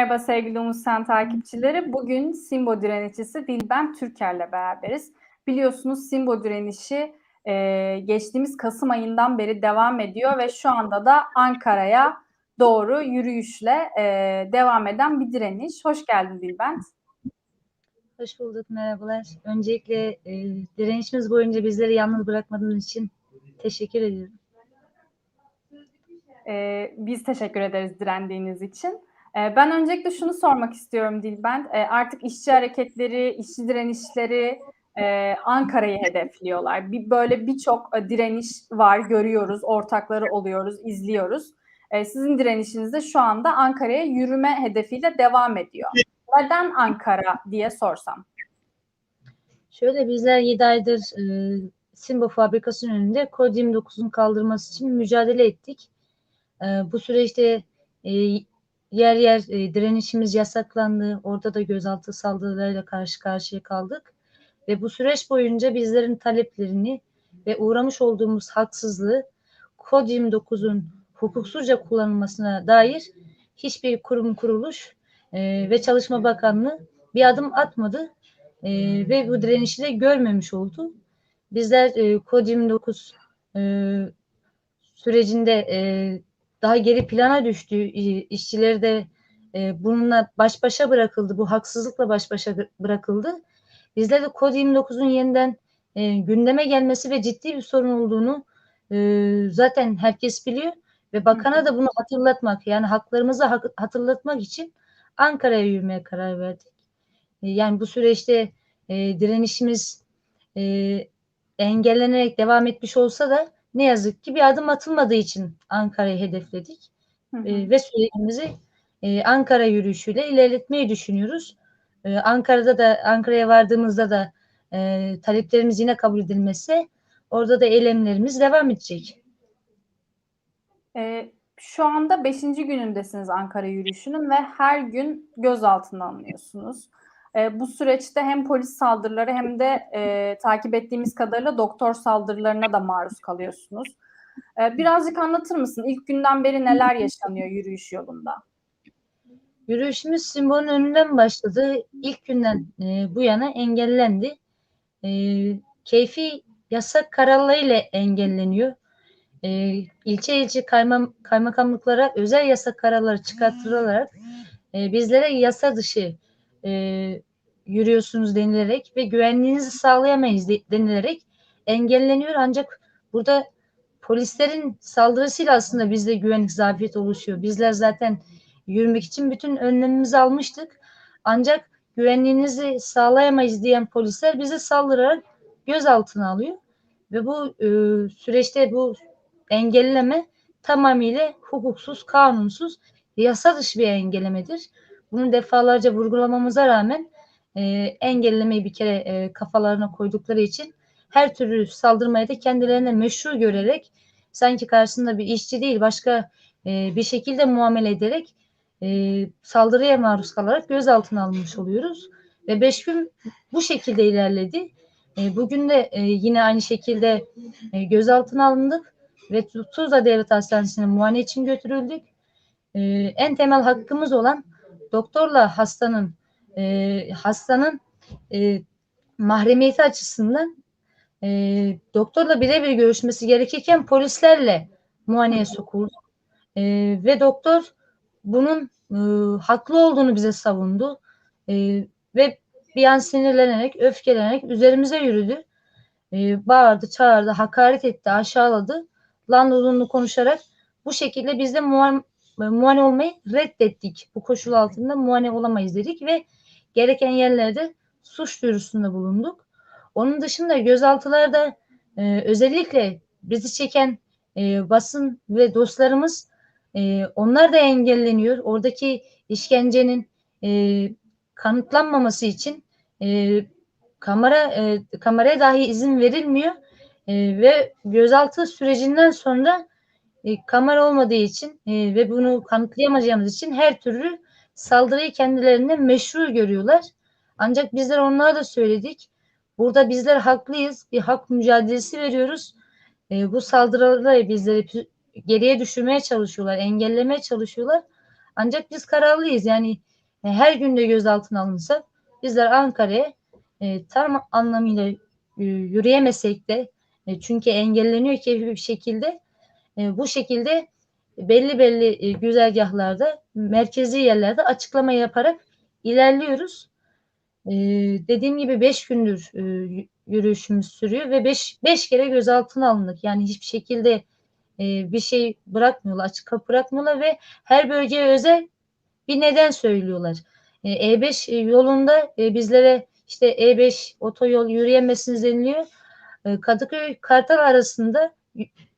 Merhaba sevgili Umut Sen takipçileri. Bugün Simbo direnişçisi Dilben Türker'le beraberiz. Biliyorsunuz Simbo direnişi e, geçtiğimiz Kasım ayından beri devam ediyor ve şu anda da Ankara'ya doğru yürüyüşle e, devam eden bir direniş. Hoş geldin Dilben. Hoş bulduk, merhabalar. Öncelikle e, direnişimiz boyunca bizleri yalnız bırakmadığınız için teşekkür ediyorum. E, biz teşekkür ederiz direndiğiniz için. E, ben öncelikle şunu sormak istiyorum Dilben. E, artık işçi hareketleri, işçi direnişleri e, Ankara'yı hedefliyorlar. Bir, böyle birçok e, direniş var, görüyoruz, ortakları oluyoruz, izliyoruz. E, sizin direnişiniz de şu anda Ankara'ya yürüme hedefiyle devam ediyor. Neden Ankara diye sorsam? Şöyle bizler 7 aydır e, Simbo fabrikasının önünde kod 29'un kaldırması için mücadele ettik. E, bu süreçte e, yer yer e, direnişimiz yasaklandı. Orada da gözaltı saldırılarıyla karşı karşıya kaldık. Ve bu süreç boyunca bizlerin taleplerini ve uğramış olduğumuz haksızlığı kod 29'un hukuksuzca kullanılmasına dair hiçbir kurum kuruluş e, ve Çalışma Bakanlığı bir adım atmadı e, ve bu direnişi de görmemiş oldu. Bizler e, kod 29 e, sürecinde e, daha geri plana düştü. İşçileri de e, bununla baş başa bırakıldı. Bu haksızlıkla baş başa bırakıldı. Bizler de kod 29'un yeniden e, gündeme gelmesi ve ciddi bir sorun olduğunu e, zaten herkes biliyor ve bakana da bunu hatırlatmak yani haklarımızı hatırlatmak için Ankara'ya yürümeye karar verdik. E, yani bu süreçte e, direnişimiz e, engellenerek devam etmiş olsa da ne yazık ki bir adım atılmadığı için Ankara'yı hedefledik. Hı hı. E, ve sürecimizi e, Ankara yürüyüşüyle ilerletmeyi düşünüyoruz. E, Ankara'da da Ankara'ya vardığımızda da e, taleplerimiz yine kabul edilmezse orada da eylemlerimiz devam edecek. E, şu anda beşinci günündesiniz Ankara yürüyüşünün ve her gün gözaltına alınıyorsunuz. E, bu süreçte hem polis saldırıları hem de e, takip ettiğimiz kadarıyla doktor saldırılarına da maruz kalıyorsunuz. E, birazcık anlatır mısın? İlk günden beri neler yaşanıyor yürüyüş yolunda? Yürüyüşümüz Simbo'nun önünden başladı. İlk günden e, bu yana engellendi. E, keyfi yasak kararlarıyla engelleniyor. E, ilçe ilçe kaymam, kaymakamlıklara özel yasak kararları çıkartılarak e, bizlere yasa dışı e, yürüyorsunuz denilerek ve güvenliğinizi sağlayamayız denilerek engelleniyor. Ancak burada polislerin saldırısıyla aslında bizde güvenlik zafiyeti oluşuyor. Bizler zaten yürümek için bütün önlemimizi almıştık. Ancak güvenliğinizi sağlayamayız diyen polisler bize saldırarak gözaltına alıyor. Ve bu e, süreçte bu engelleme tamamıyla hukuksuz, kanunsuz, yasa dışı bir engellemedir. Bunu defalarca vurgulamamıza rağmen e, engellemeyi bir kere e, kafalarına koydukları için her türlü saldırmayı da kendilerine meşru görerek sanki karşısında bir işçi değil başka e, bir şekilde muamele ederek e, saldırıya maruz kalarak gözaltına alınmış oluyoruz. Ve beş gün bu şekilde ilerledi. E, bugün de e, yine aynı şekilde e, gözaltına alındık ve Tuzla Devlet Hastanesi'ne muayene için götürüldük. E, en temel hakkımız olan doktorla hastanın e, hastanın e, mahremiyeti açısından e, doktorla birebir görüşmesi gerekirken polislerle muayeneye sokuldu. E, ve doktor bunun e, haklı olduğunu bize savundu. E, ve bir an sinirlenerek, öfkelenerek üzerimize yürüdü. E, bağırdı, çağırdı, hakaret etti, aşağıladı. Lan konuşarak bu şekilde biz de muayene olmayı reddettik. Bu koşul altında muayene olamayız dedik ve gereken yerlerde suç duyurusunda bulunduk. Onun dışında gözaltılarda e, özellikle bizi çeken e, basın ve dostlarımız e, onlar da engelleniyor. Oradaki işkencenin e, kanıtlanmaması için e, kamera e, kameraya dahi izin verilmiyor e, ve gözaltı sürecinden sonra e, kamera olmadığı için e, ve bunu kanıtlayamayacağımız için her türlü saldırıyı kendilerine meşru görüyorlar. Ancak bizler onlara da söyledik. Burada bizler haklıyız. Bir hak mücadelesi veriyoruz. E, bu saldırıları bizleri geriye düşürmeye çalışıyorlar, engellemeye çalışıyorlar. Ancak biz kararlıyız. Yani e, her günde gözaltına alınsak bizler Ankara'ya tam anlamıyla yürüyemesek de çünkü engelleniyor ki bir şekilde e, bu şekilde belli belli e, güzergahlarda merkezi yerlerde açıklama yaparak ilerliyoruz. E, dediğim gibi beş gündür e, yürüyüşümüz sürüyor ve beş, beş kere gözaltına alındık. Yani hiçbir şekilde bir şey bırakmıyorlar, açık kapı bırakmıyorlar ve her bölgeye özel bir neden söylüyorlar. E, E5 yolunda bizlere işte E5 otoyol yürüyemezsiniz deniliyor. Kadıköy Kartal arasında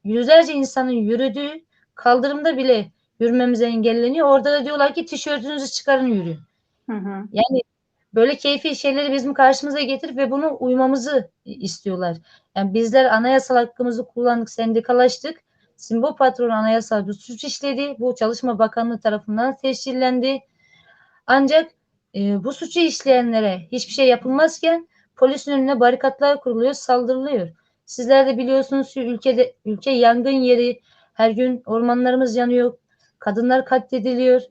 yüzlerce insanın yürüdüğü kaldırımda bile yürümemize engelleniyor. Orada da diyorlar ki tişörtünüzü çıkarın yürüyün. Hı hı. Yani böyle keyfi şeyleri bizim karşımıza getirip ve bunu uymamızı istiyorlar. Yani bizler anayasal hakkımızı kullandık, sendikalaştık. Simbo patron anayasal bir suç işledi. Bu Çalışma Bakanlığı tarafından teşkillendi. Ancak e, bu suçu işleyenlere hiçbir şey yapılmazken polisin önüne barikatlar kuruluyor, saldırılıyor. Sizler de biliyorsunuz ki ülkede ülke yangın yeri, her gün ormanlarımız yanıyor, kadınlar katlediliyor.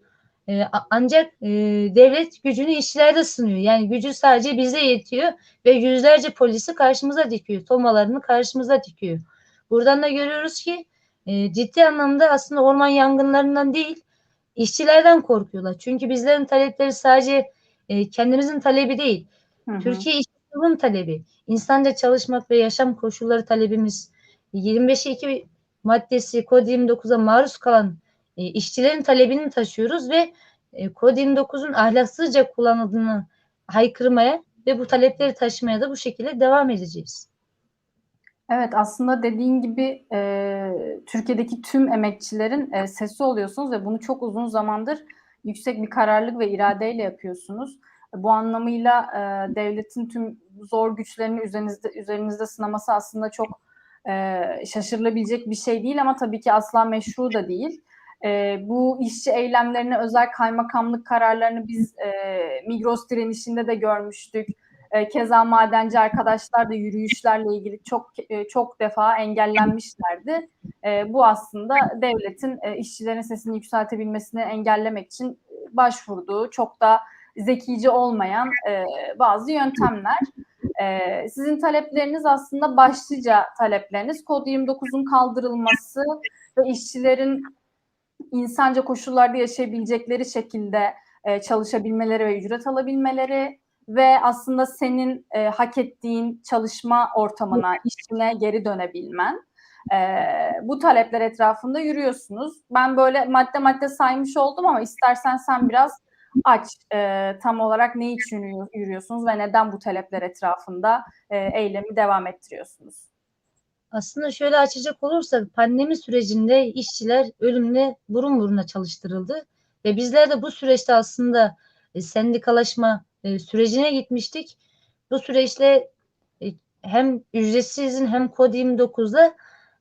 E, ancak e, devlet gücünü işçilerde sınıyor. Yani gücü sadece bize yetiyor ve yüzlerce polisi karşımıza dikiyor. Tomalarını karşımıza dikiyor. Buradan da görüyoruz ki e, ciddi anlamda aslında orman yangınlarından değil, işçilerden korkuyorlar. Çünkü bizlerin talepleri sadece e, kendimizin talebi değil. Hı hı. Türkiye İşçiliğinin talebi, insanca çalışmak ve yaşam koşulları talebimiz, 25'e 2 maddesi kod 29'a maruz kalan e, işçilerin talebini taşıyoruz ve e, kod 29'un ahlaksızca kullanıldığını haykırmaya ve bu talepleri taşımaya da bu şekilde devam edeceğiz. Evet aslında dediğin gibi e, Türkiye'deki tüm emekçilerin e, sesi oluyorsunuz ve bunu çok uzun zamandır yüksek bir kararlılık ve iradeyle yapıyorsunuz. Bu anlamıyla e, devletin tüm zor güçlerini üzerinizde, üzerinizde sınaması aslında çok e, şaşırılabilecek bir şey değil ama tabii ki asla meşru da değil. E, bu işçi eylemlerini, özel kaymakamlık kararlarını biz e, Migros direnişinde de görmüştük. E, keza madenci arkadaşlar da yürüyüşlerle ilgili çok e, çok defa engellenmişlerdi. E, bu aslında devletin e, işçilerin sesini yükseltebilmesini engellemek için başvurduğu çok da zekice olmayan e, bazı yöntemler. E, sizin talepleriniz aslında başlıca talepleriniz kod 29'un kaldırılması ve işçilerin insanca koşullarda yaşayabilecekleri şekilde e, çalışabilmeleri ve ücret alabilmeleri ve aslında senin e, hak ettiğin çalışma ortamına, işine geri dönebilmen. E, bu talepler etrafında yürüyorsunuz. Ben böyle madde madde saymış oldum ama istersen sen biraz aç e, tam olarak ne için yürüyorsunuz ve neden bu talepler etrafında e, eylemi devam ettiriyorsunuz? Aslında şöyle açacak olursak pandemi sürecinde işçiler ölümle burun buruna çalıştırıldı ve bizler de bu süreçte aslında e, sendikalaşma e, sürecine gitmiştik. Bu süreçte e, hem ücretsizin hem kod 29'da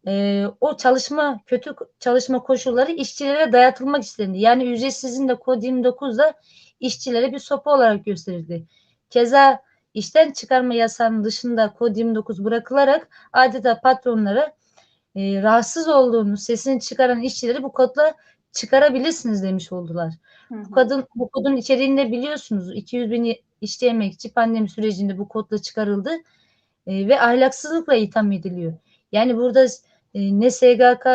e, o çalışma kötü çalışma koşulları işçilere dayatılmak istendi. Yani ücretsizin de kod 29'da işçilere bir sopa olarak gösterildi. Keza işten çıkarma yasağının dışında kod 29 bırakılarak adeta patronlara e, rahatsız olduğunu, sesini çıkaran işçileri bu kodla çıkarabilirsiniz demiş oldular. Hı hı. Bu kadın bu kodun içeriğinde biliyorsunuz 200 bin işçi emekçi pandemi sürecinde bu kodla çıkarıldı e, ve ahlaksızlıkla itham ediliyor. Yani burada e, ne SGK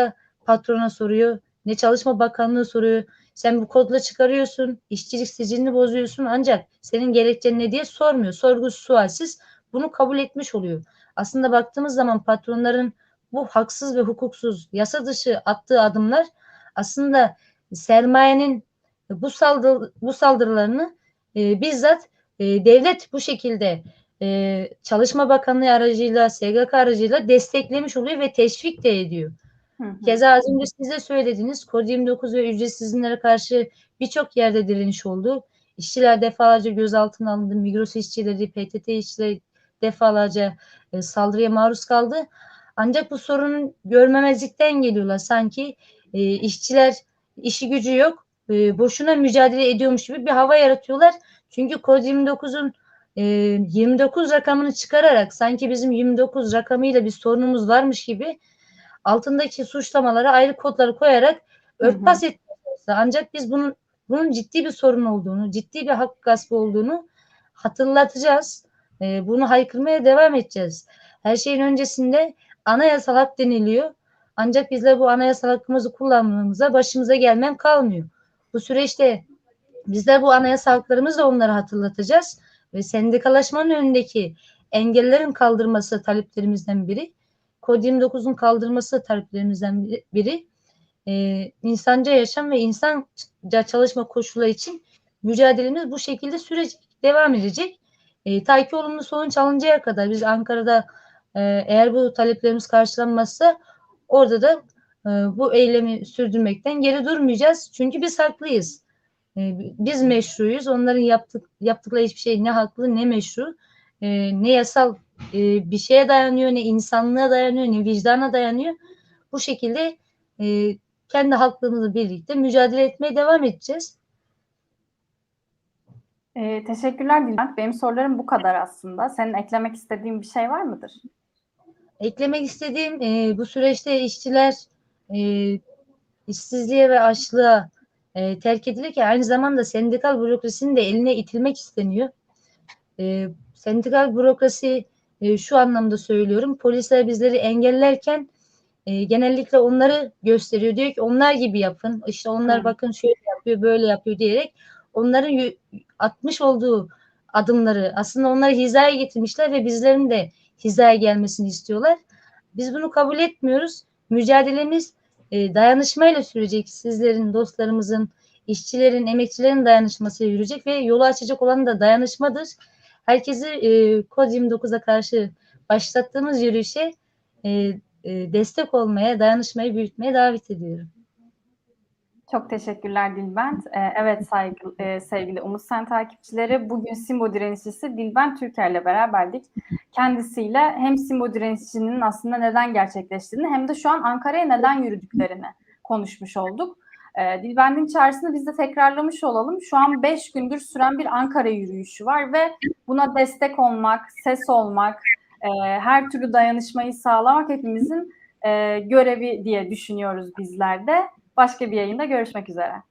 patrona soruyor, ne Çalışma Bakanlığı soruyor. Sen bu kodla çıkarıyorsun, işçilik sicilini bozuyorsun ancak senin gerekçen ne diye sormuyor. Sorgusuz sualsiz bunu kabul etmiş oluyor. Aslında baktığımız zaman patronların bu haksız ve hukuksuz yasa dışı attığı adımlar aslında sermayenin bu saldır bu saldırılarını e, bizzat e, devlet bu şekilde e, Çalışma Bakanlığı aracıyla SGK aracıyla desteklemiş oluyor ve teşvik de ediyor. Hı hı. Keza az önce size söylediğiniz kod 29 ve ücretsizlere karşı birçok yerde direniş oldu. İşçiler defalarca gözaltına alındı. Migros işçileri, PTT işçileri defalarca e, saldırıya maruz kaldı. Ancak bu sorunun görmemezlikten geliyorlar. Sanki e, işçiler işi gücü yok. E, boşuna mücadele ediyormuş gibi bir hava yaratıyorlar. Çünkü kod 29'un e, 29 rakamını çıkararak sanki bizim 29 rakamıyla bir sorunumuz varmış gibi altındaki suçlamalara ayrı kodları koyarak örtbas etmesi. Ancak biz bunun bunun ciddi bir sorun olduğunu, ciddi bir hak gaspı olduğunu hatırlatacağız. E, bunu haykırmaya devam edeceğiz. Her şeyin öncesinde anayasal hak deniliyor. Ancak bizler bu anayasal hakkımızı kullanmamıza başımıza gelmem kalmıyor. Bu süreçte bizler bu anayasal haklarımızı da onlara hatırlatacağız ve sendikalaşmanın önündeki engellerin kaldırması taleplerimizden biri. Kod 29'un kaldırması taleplerimizden biri. Ee, insanca yaşam ve insanca çalışma koşulları için mücadelemiz bu şekilde sürecek, devam edecek. Ee, ta ki olumlu sonuç alıncaya kadar biz Ankara'da e, eğer bu taleplerimiz karşılanmazsa orada da e, bu eylemi sürdürmekten geri durmayacağız. Çünkü biz haklıyız. E, biz meşruyuz. Onların yaptık, yaptıkları hiçbir şey ne haklı ne meşru. E, ne yasal e, bir şeye dayanıyor, ne insanlığa dayanıyor, ne vicdana dayanıyor. Bu şekilde e, kendi halklarımızla birlikte mücadele etmeye devam edeceğiz. Ee, teşekkürler Dilbent. Benim sorularım bu kadar aslında. Senin eklemek istediğin bir şey var mıdır? Eklemek istediğim e, bu süreçte işçiler e, işsizliğe ve açlığa e, terk edilirken aynı zamanda sendikal bürokrasinin de eline itilmek isteniyor. E, sendikal bürokrasi e, şu anlamda söylüyorum. Polisler bizleri engellerken e, genellikle onları gösteriyor. Diyor ki onlar gibi yapın. İşte onlar bakın şöyle yapıyor, böyle yapıyor diyerek onların atmış olduğu adımları aslında onları hizaya getirmişler ve bizlerin de hizaya gelmesini istiyorlar. Biz bunu kabul etmiyoruz. Mücadelemiz e, dayanışmayla sürecek. Sizlerin, dostlarımızın, işçilerin, emekçilerin dayanışmasıyla yürüyecek ve yolu açacak olan da dayanışmadır. Herkesi e, Kod 29'a karşı başlattığımız yürüyüşe e, e, destek olmaya, dayanışmayı büyütmeye davet ediyorum. Çok teşekkürler Dilbent. Ee, evet saygı, e, sevgili Umut Sen takipçileri bugün Simbo direnişçisi Dilbent Türker ile beraberdik. Kendisiyle hem Simbo direnişçinin aslında neden gerçekleştiğini hem de şu an Ankara'ya neden yürüdüklerini konuşmuş olduk. Ee, Dilbent'in çağrısını biz de tekrarlamış olalım. Şu an 5 gündür süren bir Ankara yürüyüşü var ve buna destek olmak, ses olmak, e, her türlü dayanışmayı sağlamak hepimizin e, görevi diye düşünüyoruz bizler de. Başka bir yayında görüşmek üzere.